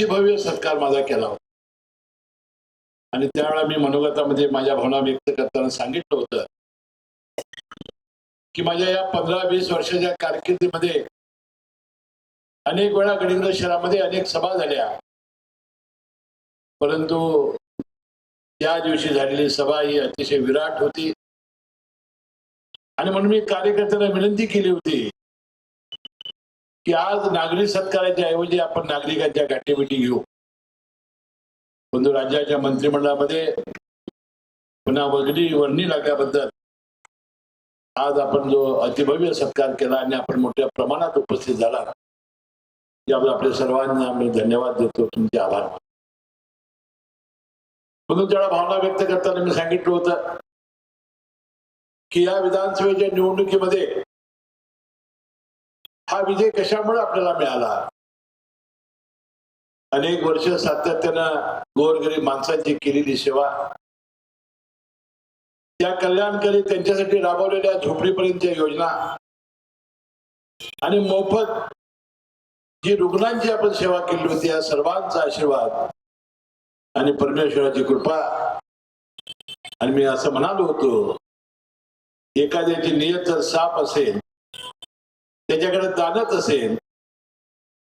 अतिभव्य सत्कार माझा केला होता. आणि त्यावेळा मी मनोगतामध्ये माझ्या भावना व्यक्त करताना सांगितलं होतं की माझ्या या पंधरा वीस वर्षाच्या कारकिर्दीमध्ये अनेक वेळा गडिंग्लज शहरामध्ये अनेक सभा झाल्या. परंतु त्या दिवशी झालेली सभा ही अतिशय विराट होती. आणि म्हणून मी कार्यकर्त्यांना विनंती केली होती की आज नागरिक सत्काराच्या ऐवजी आपण नागरिकांच्या गाठीभेटी घेऊ. परंतु राज्याच्या मंत्रिमंडळामध्ये पुन्हा वगळी वर्णी लागल्याबद्दल आज आपण जो अतिभव्य सत्कार केला आणि आपण मोठ्या प्रमाणात उपस्थित झाला याबद्दल आपल्या सर्वांना आम्ही धन्यवाद देतो. तुमचे आभार. म्हणून त्याला भावना व्यक्त करताना मी सांगितलं होतं की या विधानसभेच्या निवडणुकीमध्ये हा विजय कशामुळे आपल्याला मिळाला? अनेक वर्ष सातत्यानं गोरगरीब माणसांची केलेली सेवा. त्या कल्याणकारी त्यांच्यासाठी राबवलेल्या झोपडीपर्यंतच्या योजना. आणि मोफत जी रुग्णांची आपण सेवा केली होती या सर्वांचा आशीर्वाद आणि परमेश्वराची कृपा. आणि मी असं म्हणालो होतो एखाद्याची नियत जर साफ असेल त्याच्याकडे जाणत असेल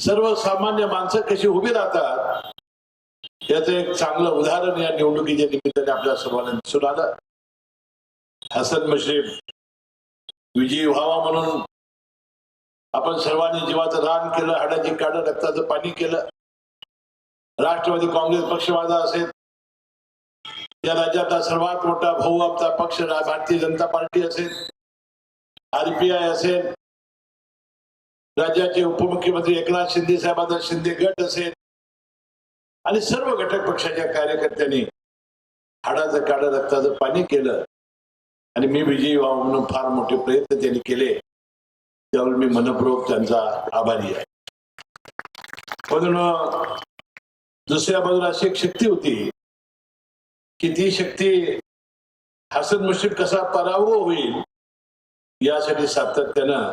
सर्वसामान्य माणसं कशी उभी राहतात याचं एक चांगलं उदाहरण या निवडणुकीच्या निमित्ताने आपल्या सर्वांना दिसून आलं. हसन मुश्रीफ विजयी व्हावा म्हणून आपण सर्वांनी जीवाचं रान केलं हाडाची काढ रक्ताचं पाणी केलं. राष्ट्रवादी काँग्रेस पक्ष माझा असेल. या राज्यातला सर्वात मोठा भाऊ आमचा पक्ष भारतीय जनता पार्टी असेल. आरपीआय असेल. राज्याचे उपमुख्यमंत्री एकनाथ शिंदे साहेबांचा शिंदे गट असेल. आणि सर्व घटक पक्षाच्या कार्यकर्त्यांनी हाडाचं काढं रक्ताचं पाणी केलं. आणि मी विजयी व्हावं म्हणून फार मोठे प्रयत्न त्यांनी केले. त्यावर मी मनपूर्वक त्यांचा आभारी आहे. म्हणून दुसऱ्या बाजूला अशी एक शक्ती होती की ती शक्ती हसन मुश्रीफ कसा पराभव होईल यासाठी सातत्यानं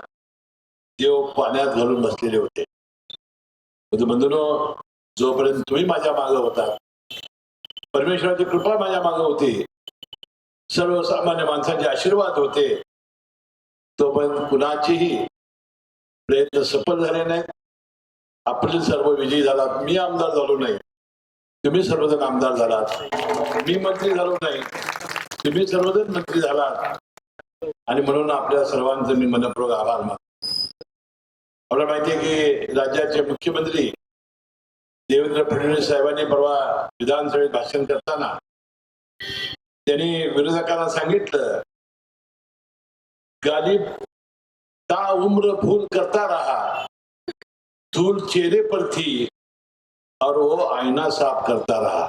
देव पाण्यात घालून बसलेले होते. परंतु बंधूनो जोपर्यंत तुम्ही माझ्या मागे होता परमेश्वराची कृपा माझ्या मागे होती सर्वसामान्य माणसांचे आशीर्वाद होते तोपर्यंत कुणाचीही प्रयत्न सफल झाले नाही. आपले सर्व विजयी झालात. मी आमदार झालो नाही. तुम्ही सर्वजण आमदार झालात. मी मंत्री झालो नाही. तुम्ही सर्वजण मंत्री झालात. आणि म्हणून आपल्या सर्वांचं मी मनपूर्वक आभार मानतो. आपल्याला माहिती आहे की राज्याचे मुख्यमंत्री देवेंद्र फडणवीस साहेबांनी परवा विधानसभेत भाषण करताना त्यांनी विरोधकांना सांगितलं गालिब ता उम्र फूल करता रहा धूल चेहरे पर थी और वो आईना साफ करता रहा.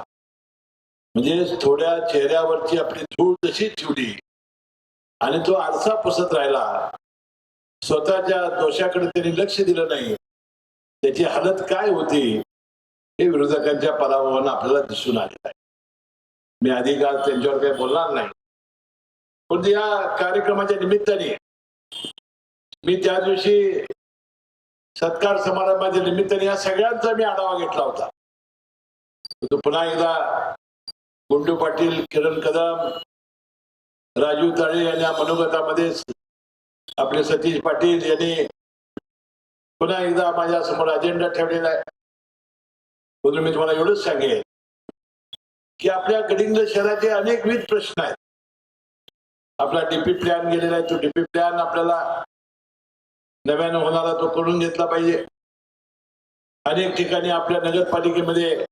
म्हणजे थोड्या चेहऱ्यावरची आपली धूळ तशी ठेवली आणि तो आरसा पुसत राहिला स्वतःच्या दोषाकडे त्यांनी लक्ष दिलं नाही. त्याची हालत काय होती हे विरोधकांच्या पराभवानं आपल्याला दिसून आलेलं आहे. मी आधी काळ त्यांच्यावर काही बोलणार नाही. पण या कार्यक्रमाच्या निमित्ताने मी त्या दिवशी सत्कार समारंभाच्या निमित्ताने या सगळ्यांचा मी आढावा घेतला होता. तो पुन्हा एकदा गुंडू पाटील किरण कदम राजू ताळे यांनी या मनोगतामध्ये आपले सतीश पाटील यांनी पुन्हा एकदा माझ्यासमोर अजेंडा ठेवलेला आहे. म्हणून मी तुम्हाला एवढंच सांगेन की आपल्या गडिंग शहराचे अनेकविध प्रश्न आहेत. आपला डीपी प्लॅन गेलेला आहे. तो डीपी प्लॅन आपल्याला नव्यानं होणारा तो करून घेतला पाहिजे. अनेक ठिकाणी आपल्या नगरपालिकेमध्ये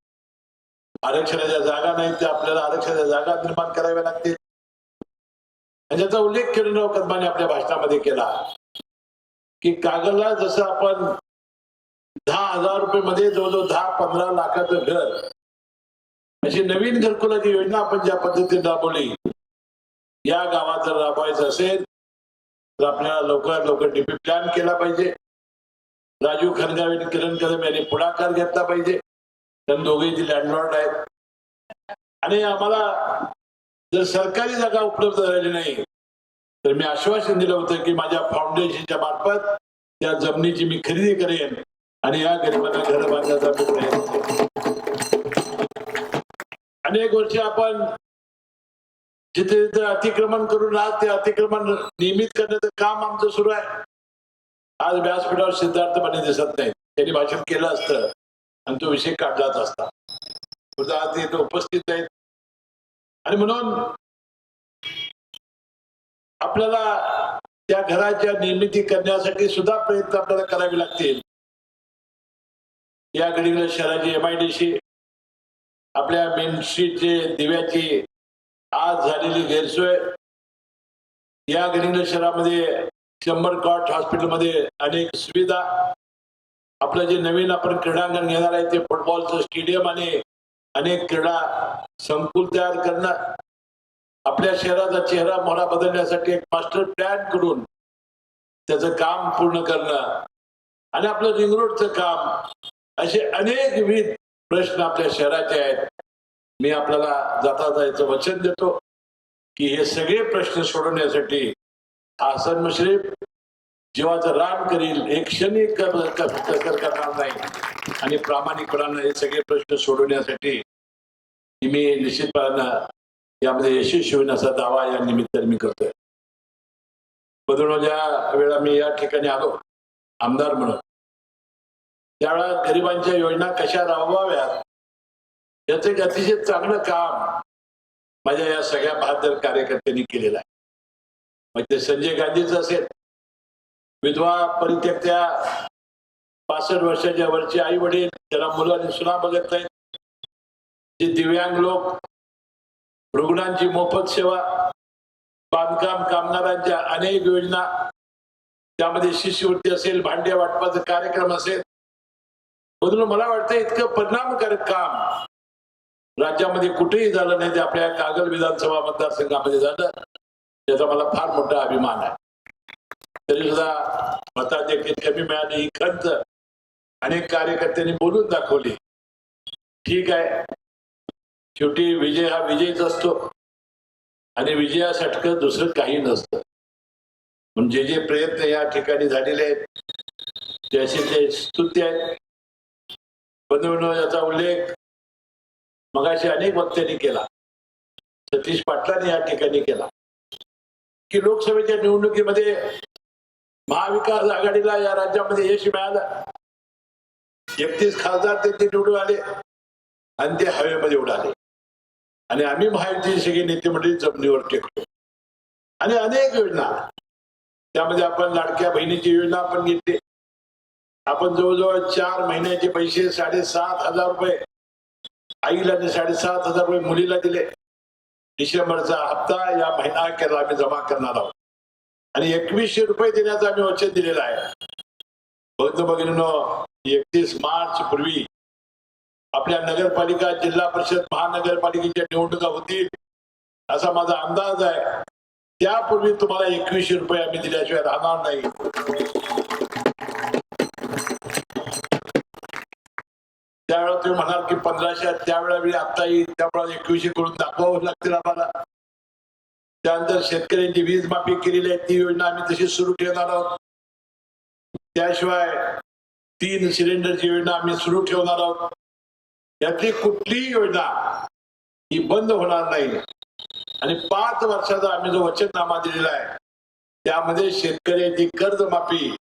आरक्षणाच्या जागा नाहीत. त्या आपल्याला आरक्षणाच्या जागा निर्माण कराव्या लागतील. ज्याचा उल्लेख किरणराव हो, कदमाने आपल्या भाषणामध्ये केला. की कागलला जसं आपण दहा हजार रुपये मध्ये जवळजवळ दहा पंधरा लाखाचं घर अशी नवीन घरकुलाची योजना आपण ज्या पद्धतीने राबवली या गावात जर राबवायचं असेल तर आपल्याला लवकरात लवकर डीपी प्लॅन केला पाहिजे. राजीव खनगावे आणि किरण कदम यांनी पुढाकार घेतला पाहिजे. कारण दोघेही लँडलॉर्ड आहेत. आणि आम्हाला जर सरकारी जागा उपलब्ध झाली नाही तर मी आश्वासन दिलं होतं की माझ्या फाउंडेशनच्या मार्फत त्या जमिनीची मी खरेदी करेन आणि या गरिबांना घर बांधण्याचा अनेक वर्ष आपण जिथे जिथे अतिक्रमण करून आज ते अतिक्रमण नियमित करण्याचं काम आमचं सुरू आहे. आज व्यासपीठावर सिद्धार्थ म्हणे दिसत नाही. त्यांनी भाषण केलं असतं आणि तो विषय काढलाच असता. आज इथे उपस्थित आहेत. आणि म्हणून आपल्याला त्या घराच्या निर्मिती करण्यासाठी सुद्धा प्रयत्न आपल्याला करावे लागतील. या घडीला शहराची एम आय डी सी आपल्या मेन दिव्याची आज झालेली गैरसोय. या गडिंगला शहरामध्ये शंभर कॉट हॉस्पिटलमध्ये अनेक सुविधा. आपलं जे नवीन आपण क्रीडांगण घेणार आहे ते फुटबॉलचं स्टेडियम आणि अनेक क्रीडा संकुल तयार करणं आपल्या शहराचा चेहरा मोहरा बदलण्यासाठी एक मास्टर प्लॅन करून त्याचं काम पूर्ण करणं आणि आपलं रिंग रोडचं काम असे अनेक विविध प्रश्न आपल्या शहराचे आहेत. मी आपल्याला जाता जायचं वचन देतो की हे सगळे प्रश्न सोडवण्यासाठी हासन मुश्रीफ जीवाचं रान करील एक क्षणी करणार नाही. आणि प्रामाणिकपणानं हे सगळे प्रश्न सोडवण्यासाठी मी निश्चितपणानं यामध्ये यशस्वी होण्याचा असा दावा या निमित्ताने मी करतोय. बदलून वेळा मी या ठिकाणी आलो आमदार म्हणून त्यावेळा गरिबांच्या योजना कशा राबवाव्यात याचं एक अतिशय चांगलं काम माझ्या या सगळ्या बहादर कार्यकर्त्यांनी केलेलं आहे. मग ते संजय गांधीच असेल विधवा परित्यक्त्या पासष्ट वर्षाच्या वरचे आई वडील त्याला मुलं आणि सुना बघत नाहीत. जे दिव्यांग लोक रुग्णांची मोफत सेवा बांधकाम कामगारांच्या अनेक योजना त्यामध्ये शिष्यवृत्ती असेल भांड्या वाटपाचा कार्यक्रम असेल म्हणून मला वाटतं इतकं परिणामकारक काम राज्यामध्ये कुठेही झालं नाही ते आपल्या कागल विधानसभा मतदारसंघामध्ये झालं त्याचा मला फार मोठा अभिमान आहे. तरी सुद्धा मताधिक्य कमी मिळाली. ही खंत अनेक कार्यकर्त्यांनी बोलून दाखवली. ठीक आहे. शेवटी विजय हा विजयच असतो. आणि विजयासाठी दुसरं काही नसतं. पण जे प्रयत्न या ठिकाणी झालेले आहेत त्याचे ते स्तुत्य आहेत बंधूंनो याचा उल्लेख मगाशी अनेक वक्त्यांनी केला. सतीश पाटलाने या ठिकाणी केला. की लोकसभेच्या निवडणुकीमध्ये महाविकास आघाडीला या राज्यामध्ये यश मिळालं. एकतीस खासदार त्यांचे निवडून आले आणि ते हवेमध्ये उडाले आणि आम्ही महायुतीचे सगळे नेते मंडळी जमिनीवर टेकलो. आणि अनेक योजना. त्यामध्ये आपण लाडक्या बहिणीची योजना आपण घेतली. आपण जवळजवळ चार महिन्याचे पैसे साडेसात हजार रुपये आईला आणि साडेसात हजार रुपये मुलीला दिले. डिसेंबरचा हप्ता या महिना केला आम्ही जमा करणार आहोत. आणि एकवीसशे रुपये देण्याचं आम्ही वचन दिलेलं आहे. भक्त भगिनीनो एकतीस मार्च पूर्वी आपल्या नगरपालिका जिल्हा परिषद महानगरपालिकेच्या निवडणुका होतील असा माझा अंदाज आहे. त्यापूर्वी तुम्हाला एकवीसशे रुपये आम्ही दिल्याशिवाय राहणार नाही. त्यावेळेला तुम्ही म्हणाल की पंधराशे आहेत, त्यावेळेला मी आता येईल त्यामुळे एकवीसशे करून दाखवावं लागतील आम्हाला. त्यानंतर शेतकऱ्यांची वीज माफी केलेली आहे. ती योजना आम्ही तशी सुरू ठेवणार आहोत. त्याशिवाय तीन सिलेंडरची योजना आम्ही सुरू ठेवणार आहोत. यातली कुठलीही योजना ही बंद होणार नाही. आणि पाच वर्षाचा आम्ही जो वचननामा दिलेला आहे त्यामध्ये शेतकऱ्यांची कर्जमाफी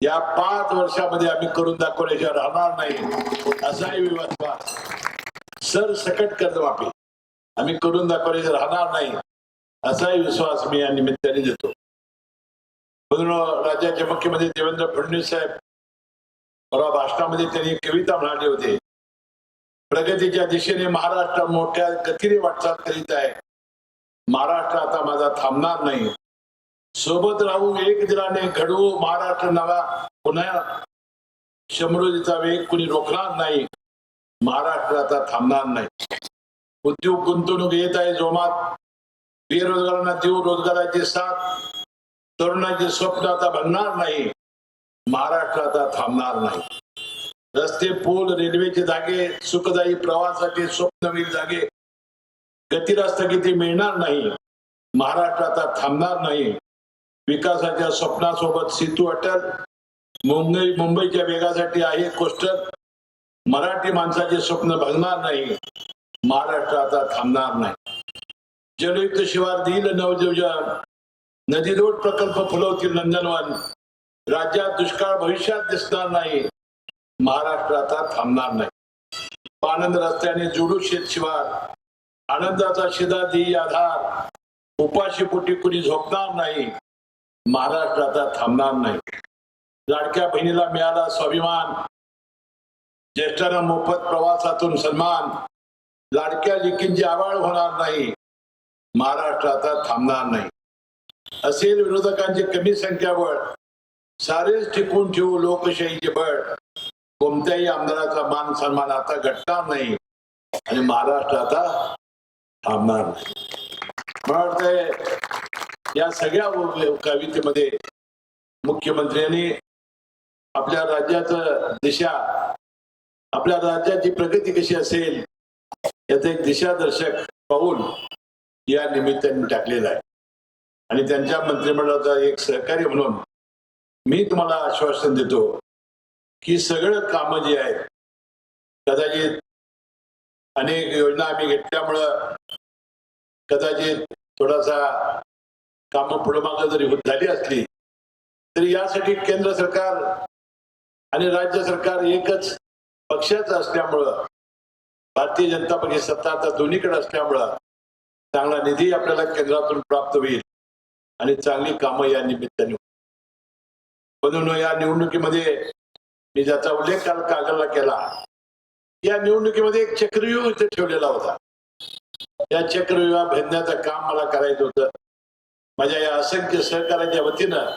या पाच वर्षामध्ये आम्ही करून दाखवल्याशिवाय राहणार नाही. असाही विवाद सर सकट कर्जमाफी आम्ही करून दाखवल्याशिवाय राहणार नाही. असाही विश्वास मी या निमित्ताने देतो. म्हणून राज्याचे मुख्यमंत्री देवेंद्र फडणवीस साहेब परवा भाषणामध्ये त्यांनी कविता म्हणाली होती. प्रगतीच्या दिशेने महाराष्ट्र मोठ्या गतीने वाटचाल करीत आहे. महाराष्ट्र आता माझा थांबणार नाही. सोबत राहू एक दिलाने घडवू महाराष्ट्र नवा. पुन्हा समृद्धीचा वेग कुणी रोखणार नाही. महाराष्ट्र आता थांबणार नाही. उद्योग गुंतवणूक येत आहे जोमात. बेरोजगारांना देऊ रोजगाराची साथ तरुणाचे स्वप्न आता बनणार नाही. महाराष्ट्र आता थांबणार नाही. रस्ते पूल रेल्वेचे जागे सुखदायी प्रवासाचे स्वप्नवीर जागे. गतीला किती मिळणार नाही. महाराष्ट्र आता थांबणार नाही. विकासाच्या स्वप्नासोबत सेतू अटल. मुंबई मुंबईच्या वेगासाठी आहे कोस्टर. मराठी माणसाचे स्वप्न भगणार नाही. महाराष्ट्र आता थांबणार नाही. जलयुक्त शिवार देईल नवयोजन नदीजोड प्रकल्प फुलवतील नंदनवन. राज्यात दुष्काळ भविष्यात दिसणार नाही. महाराष्ट्र आता थांबणार नाही. आनंद रस्त्याने जोडू शेत शिवार. आनंदाचा शिदा देई आधार. उपाशी पोटी कुणी झोपणार नाही. महाराष्ट्र आता थांबणार नाही. लाडक्या बहिणीला मिळाला स्वाभिमान. ज्येष्ठांना मोफत प्रवासातून सन्मान. लाडक्या लेकींची आवाळ होणार नाही. महाराष्ट्र आता थांबणार नाही. असेल विरोधकांची कमी संख्याबळ सारेच टिकून ठेवू लोकशाहीचे बळ कोणत्याही आमदाराचा मान सन्मान आता घटणार नाही आणि महाराष्ट्र आता थांबणार नाही. मला वाटतंय या सगळ्या कवितेमध्ये मुख्यमंत्र्यांनी आपल्या राज्याचं दिशा आपल्या राज्याची प्रगती कशी असेल याचं एक दिशादर्शक पाहून या निमित्ताने टाकलेला आहे. आणि त्यांच्या मंत्रिमंडळाचा एक सहकारी म्हणून मी तुम्हाला आश्वासन देतो की सगळं कामं जी आहेत कदाचित अनेक योजना आम्ही घेतल्यामुळं कदाचित थोडासा कामं पुढे मागं जरी झाली असली तरी यासाठी केंद्र सरकार आणि राज्य सरकार एकच पक्षाचं असल्यामुळं भारतीय जनता पक्ष सत्ता आता दोन्हीकडे असल्यामुळं चांगला निधी आपल्याला केंद्रातून प्राप्त होईल आणि चांगली कामं या निमित्ताने म्हणून या निवडणुकीमध्ये मी ज्याचा उल्लेख काल कागलला केला या निवडणुकीमध्ये एक चक्रव्यूह इथे ठेवलेला होता. या चक्रव्यूहा भेदण्याचं काम मला करायचं होतं. माझ्या या असंख्य सहकार्याच्या वतीनं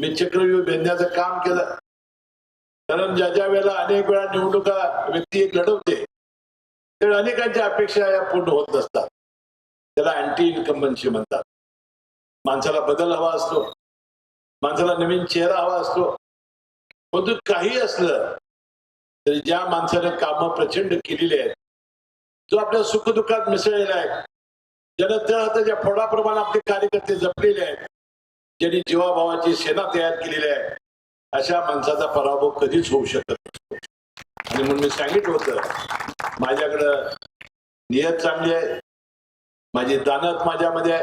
मी चक्रव्यूह भेदण्याचं काम केलं. कारण ज्या ज्या वेळेला अनेक वेळा निवडणुका व्यक्ती एक लढवते त्यावेळी अनेकांच्या अपेक्षा या पूर्ण होत नसतात. त्याला अँटी इन्कम्बन्सी म्हणतात. माणसाला बदल हवा असतो. माणसाला नवीन चेहरा हवा असतो. परंतु काही असलं तरी ज्या माणसाने कामं प्रचंड केलेली आहेत जो आपल्या सुखदुःखात मिसळलेला आहे ज्यानं त्या हाताच्या फोडाप्रमाणे आपले कार्यकर्ते जपलेले आहेत ज्यांनी जीवाभावाची सेना तयार केलेली आहे अशा माणसाचा पराभव कधीच होऊ शकत नसतो. आणि म्हणून मी सांगितलं होतं माझ्याकडं नियत चांगली आहे. माझी दानत माझ्यामध्ये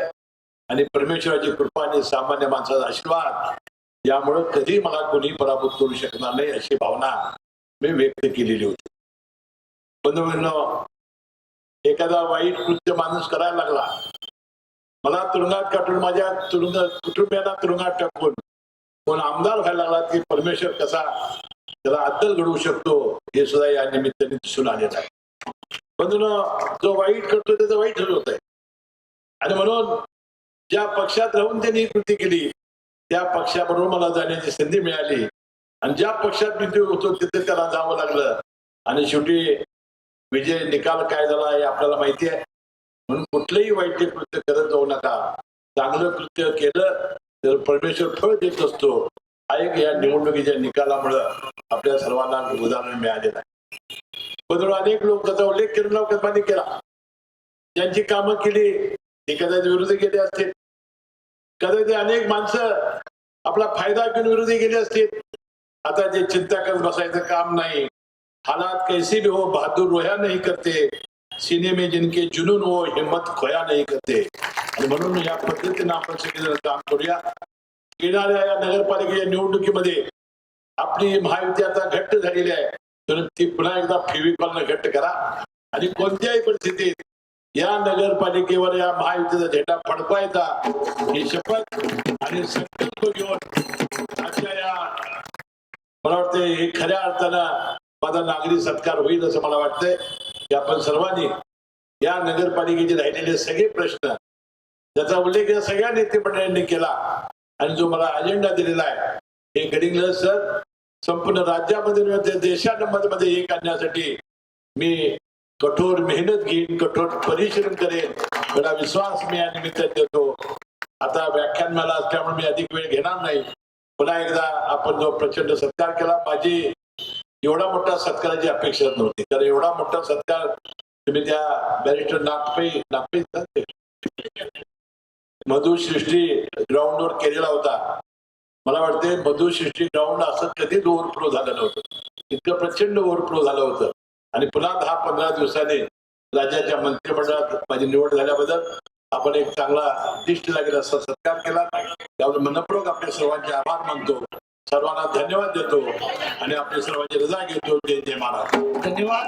आणि परमेश्वराची कृपा आणि सामान्य माणसाचा आशीर्वाद यामुळं कधी मला कोणी पराभूत करू शकणार नाही अशी भावना मी व्यक्त केलेली होती. बंधू एखादा वाईट कृत्य माणूस करायला लागला मला तुरुंगात काटून माझ्या तुरुंग कुटुंबियांना तुरुंगात टाकून कोण आमदार व्हायला लागला की परमेश्वर कसा त्याला अद्दल घडवू शकतो हे सुद्धा या निमित्ताने दिसून आलेलं आहे. म्हणून जो वाईट करतो त्याचं वाईट होत आहे आणि म्हणून ज्या पक्षात राहून त्यांनी कृती केली त्या पक्षाबरोबर मला जाण्याची संधी मिळाली. आणि ज्या पक्षात मी होतो तिथे त्याला जावं लागलं. आणि शेवटी विजय निकाल काय झाला हे आपल्याला माहिती आहे. म्हणून कुठलंही वाईट कृत्य करत जाऊ नका. चांगलं कृत्य केलं तर परमेश्वर फळ देत असतो. हा एक या निवडणुकीच्या निकालामुळं आपल्या सर्वांना उदाहरण मिळालेलं आहे. पण अनेक लोक त्याचा उल्लेख करून लोकांनी केला. ज्यांची कामं केली ते कदाचित विरोधी गेले असतील. कदाचित अनेक माणसं आपला फायदा घेऊन विरोधी गेले असतील. आता जे चिंता करत बसायचं काम नाही. हालात कैसे भी हो बहादुर रोया नाही करते. सीने में जिनके जुनून हो हिम्मत खोया नाही करते. आणि म्हणून या पद्धतीनं आपण सगळेजण काम करूया. येणाऱ्या या नगरपालिकेच्या निवडणुकीमध्ये आपली महायुती आता घट्ट झालेली आहे. म्हणून ती पुन्हा एकदा फेविकॉलनं घट्ट करा. आणि कोणत्याही परिस्थितीत या नगरपालिकेवर या महायुतीचा झेंडा फडकवायचा ही शपथ आणि संकल्प घेऊन आजच्या या मला वाटते हे खऱ्या अर्थानं माझा नागरी सत्कार होईल असं मला वाटतंय. की आपण सर्वांनी या नगरपालिकेचे राहिलेले सगळे प्रश्न ज्याचा उल्लेख या सगळ्या नेते केला आणि जो मला अजेंडा दिलेला आहे हे गडिंगलज सर संपूर्ण राज्यामध्ये देशामध्ये हे करण्यासाठी मी कठोर मेहनत घेईन कठोर परिश्रम करेन. मला विश्वास मी या निमित्ताने देतो. आता व्याख्यान मला असल्यामुळे मी अधिक वेळ घेणार नाही. पुन्हा एकदा आपण जो प्रचंड सत्कार केला माझी एवढा मोठा सत्काराची अपेक्षा नव्हती. कारण एवढा मोठा सत्कार तुम्ही त्या बॅरिस्टर नागपे नागपे मधुसृष्टी ग्राउंड ग्राउंडवर केलेला होता. मला वाटते मधुसृष्टी ग्राउंड असं कधीच ओव्हरफ्लो झालं नव्हतं. इतकं प्रचंड ओव्हरफ्लो झालं होतं. आणि पुन्हा दहा पंधरा दिवसांनी राज्याच्या मंत्रिमंडळात माझी निवड झाल्याबद्दल आपण एक चांगला दिष्ट लागेल असा सत्कार केला. त्यामुळे मनपूर्वक आपले सर्वांचे आभार मानतो. सर्वांना धन्यवाद देतो आणि आपले सर्वांची रजा घेतो. जय जय महाराज. धन्यवाद.